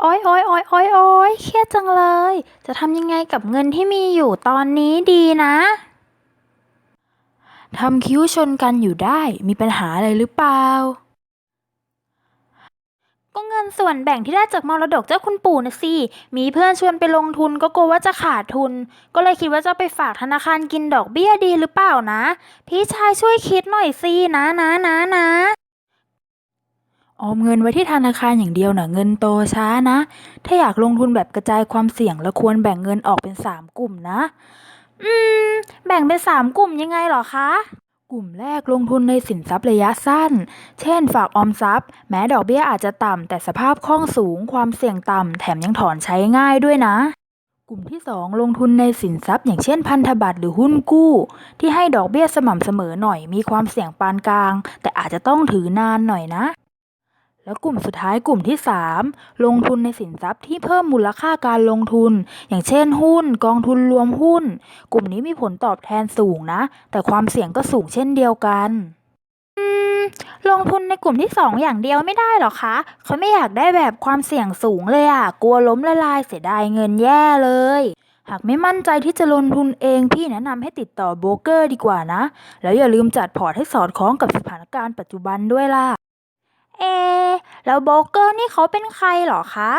โอ๊ยโอ๊ยโอ๊ยโอ๊ยโอ๊ยเครียดจังเลย จะทำยังไงกับเงินที่มีอยู่ตอนนี้ดีนะทำคิ้วชนกันอยู่ได้ มีปัญหาอะไรหรือเปล่า ก็เงินส่วนแบ่งที่ได้จากมรดกเจ้าคุณปู่นะสิ มีเพื่อนชวนไปลงทุนก็กลัวว่าจะขาดทุน ก็เลยคิดว่าจะไปฝากธนาคารกินดอกเบี้ยดีหรือเปล่านะ พี่ชายช่วยคิดหน่อยสินะนะนะนะ ออมเงินไว้ที่ธนาคารอย่างเดียวน่ะเงินโตช้านะ ถ้าอยากลงทุนแบบกระจายความเสี่ยงเราควรแบ่งเงินออกเป็นสามกลุ่มนะ อืม แบ่งเป็นสามกลุ่มยังไงหรอคะ กลุ่มแรกลงทุนในสินทรัพย์ระยะสั้น เช่น ฝากออมทรัพย์ แม้ดอกเบี้ยอาจจะต่ำแต่สภาพคล่องสูง ความเสี่ยงต่ำแถมยังถอนใช้ง่ายด้วยนะ กลุ่มที่ 2 ลงทุนในสินทรัพย์ อย่างเช่นพันธบัตรหรือหุ้นกู้ ที่ให้ดอกเบี้ยสม่ำเสมอหน่อยมีความเสี่ยงปานกลาง แต่อาจจะต้องถือนานหน่อยนะ แล้วกลุ่มสุดท้ายกลุ่มที่ 3 ลงทุนในสินทรัพย์ที่เพิ่มมูลค่าการลงทุน อย่างเช่นหุ้น กองทุนรวมหุ้น กลุ่มนี้มีผลตอบแทนสูงนะ แต่ความเสี่ยงก็สูงเช่นเดียวกันลงทุนในกลุ่มที่ 2 อย่างเดียวไม่ได้หรอคะเขาไม่อยากได้แบบความเสี่ยงสูงเลยอะกลัวล้มละลายเสียดายเงินแย่เลย หากไม่มั่นใจที่จะลงทุนเองพี่แนะนำให้ติดต่อโบรกเกอร์ดีกว่านะ แล้วอย่าลืมจัดพอร์ตให้สอดคล้องกับสถานการณ์ปัจจุบันด้วยล่ะ เอะแล้วโบรกเกอร์นี่เขาเป็นใครเหรอคะ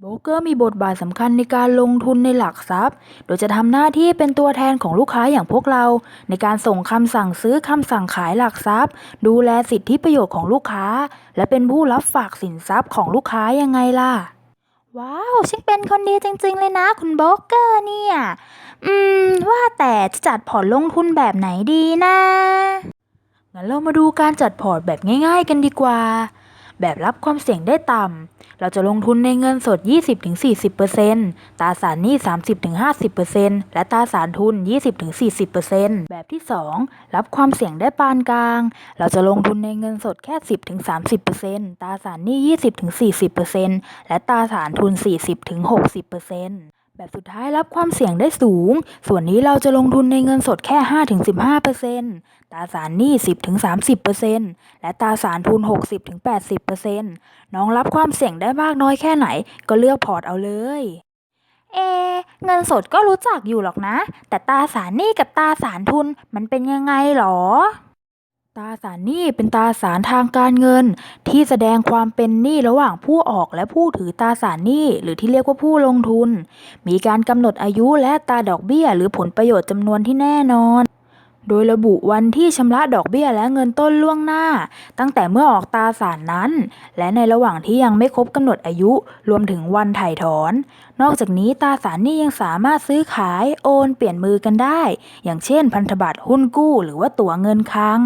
โบรกเกอร์มีบทบาทสำคัญในการลงทุนในหลักทรัพย์ โดยจะทำหน้าที่เป็นตัวแทนของลูกค้าอย่างพวกเรา ในการส่งคำสั่งซื้อคำสั่งขายหลักทรัพย์ ดูแลสิทธิประโยชน์ของลูกค้า และเป็นผู้รับฝากสินทรัพย์ของลูกค้ายังไงล่ะ ว้าวช่างเป็นคนดีจริง ๆ เลยนะคุณโบรกเกอร์เนี่ย อืม ว่าแต่จะจัดพอร์ตลงทุนแบบไหนดีนะ งั้นเรามาดูการจัดพอร์ตแบบง่าย ๆ กันดีกว่า แบบรับความเสี่ยงได้ต่ำ เราจะลงทุนในเงินสด 20-40%ตราสารหนี้ 30-50%และตราสารทุน 20-40%แบบที่ 2 รับความเสี่ยงได้ปานกลาง เราจะลงทุนในเงินสดแค่ 10-30%ตราสารหนี้ 20-40%และตราสารทุน 40-60% แบบสุดท้ายรับความเสี่ยงได้สูง ส่วนนี้เราจะลงทุนในเงินสดแค่ 5-15%ตราสารหนี้ 10-30%และตราสารทุน 60-80%น้องรับความเสี่ยงได้มากน้อยแค่ไหน ก็เลือกพอร์ตเอาเลย เอ เงินสดก็รู้จักอยู่หรอกนะ แต่ตราสารหนี้กับตราสารทุนมันเป็นยังไงหรอ ตราสารหนี้เป็นตราสารทางการเงิน ที่แสดงความเป็นหนี้ระหว่างผู้ออกและผู้ถือตราสารหนี้หรือที่เรียกว่าผู้ลงทุน มีการกำหนดอายุและตาดอกเบี้ย หรือผลประโยชน์จำนวนที่แน่นอน โดยระบุวันที่ชำระดอกเบี้ยและเงินต้นล่วงหน้า ตั้งแต่เมื่อออกตราสารนั้น และในระหว่างที่ยังไม่ครบกำหนดอายุ รวมถึงวันถ่ายถอน นอกจากนี้ตราสารหนี้ยังสามารถซื้อขายโอน เปลี่ยนมือกันได้ อย่างเช่น พันธบัตรหุ้นกู้ หรือว่าตั๋วเงินคลัง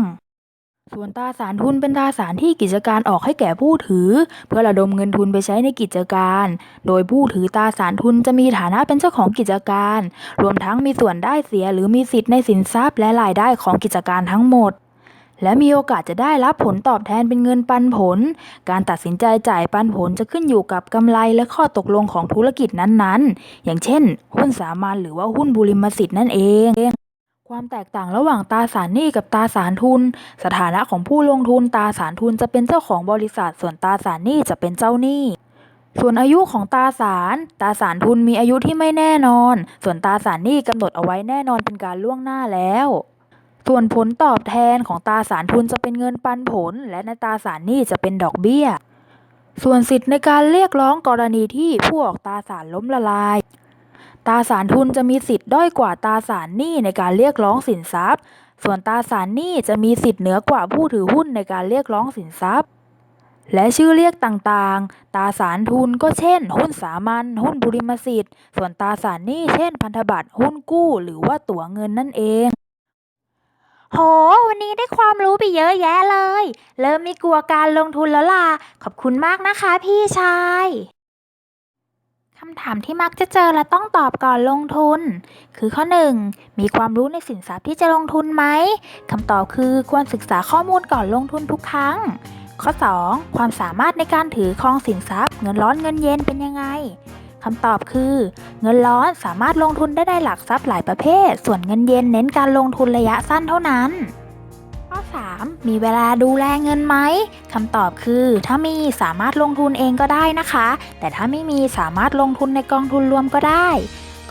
ส่วนตราสารทุนเป็นตราสารที่กิจการออกให้แก่ผู้ถือ เพื่อระดมเงินทุนไปใช้ในกิจการ โดยผู้ถือตราสารทุนจะมีฐานะเป็นเจ้าของกิจการ รวมทั้งมีส่วนได้เสียหรือมีสิทธิ์ในสินทรัพย์และรายได้ของกิจการทั้งหมด และมีโอกาสจะได้รับผลตอบแทนเป็นเงินปันผล การตัดสินใจจ่ายปันผลจะขึ้นอยู่กับกำไรและข้อตกลงของธุรกิจนั้นๆ อย่างเช่น หุ้นสามัญหรือว่าหุ้นบุริมสิทธิ์นั่นเอง ความแตกต่างระหว่างตราสารหนี้กับตราสารทุน สถานะของผู้ลงทุนตราสารทุนจะเป็นเจ้าของบริษัท ส่วนตราสารหนี้จะเป็นเจ้าหนี้ ส่วนอายุของตราสารตราสารทุนมีอายุที่ไม่แน่นอน ส่วนตราสารหนี้กำหนดเอาไว้แน่นอนเป็นการล่วงหน้าแล้ว ส่วนผลตอบแทนของตราสารทุนจะเป็นเงินปันผล และในตราสารหนี้จะเป็นดอกเบี้ย ส่วนสิทธิ์ในการเรียกร้องกรณีที่ผู้ออกตราสารล้มละลาย ตราสารทุนจะมีสิทธิ์ด้อยกว่าตราสารหนี้ในการเรียกร้องสินทรัพย์ ส่วนตราสารหนี้จะมีสิทธิ์เหนือกว่าผู้ถือหุ้นในการเรียกร้องสินทรัพย์ และชื่อเรียกต่างๆ ตราสารทุนก็เช่น หุ้นสามัญ หุ้นบุริมสิทธิ์ ส่วนตราสารหนี้เช่น พันธบัตร หุ้นกู้ หรือว่าตั๋วเงินนั่นเอง โห วันนี้ได้ความรู้ไปเยอะแยะเลย เริ่มไม่กลัวการลงทุนแล้วล่ะ ขอบคุณมากนะคะพี่ชายำถามที่มักจะเจอและต้องตอบก่อนลงทุน คือข้อ 1. มีความรู้ในสินทรัพย์ที่จะลงทุนไหมคำตอบคือควรศึกษาข้อมูลก่อนลงทุนทุกครั้ง ข้อ 2. ความสามารถในการถือครองสินทรัพย์ เงินร้อนเงินเย็นเป็นยังไงคำตอบคือ เงินร้อนสามารถลงทุนได้ในหลักทรัพย์หลายประเภท ส่วนเงินเย็นเน้นการลงทุนระยะสั้นเท่านั้น 3. มีเวลาดูแลเงินไหมคำตอบคือ ถ้ามีสามารถลงทุนเองก็ได้นะคะ แต่ถ้าไม่มีสามารถลงทุนในกองทุนรวมก็ได้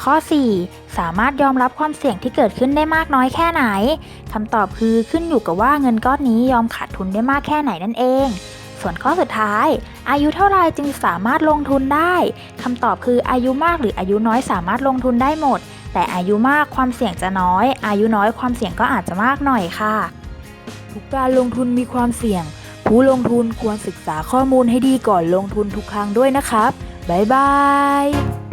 ข้อ 4. สามารถยอมรับความเสี่ยงที่เกิดขึ้นได้มากน้อยแค่ไหนคำตอบคือขึ้นอยู่กับว่าเงินก้อนนี้ยอมขาดทุนได้มากแค่ไหนนั่นเอง ส่วนข้อสุดท้าย อายุเท่าไรจึงสามารถลงทุนได้คำตอบคืออายุมากหรืออายุน้อยสามารถลงทุนได้หมดแต่อายุมากความเสี่ยงจะน้อย อายุน้อยความเสี่ยงก็อาจจะมากหน่อยค่ะ ทุกการลงทุนมีความเสี่ยง ผู้ลงทุนควรศึกษาข้อมูลให้ดีก่อนลงทุนทุกครั้งด้วยนะครับ บ๊ายบาย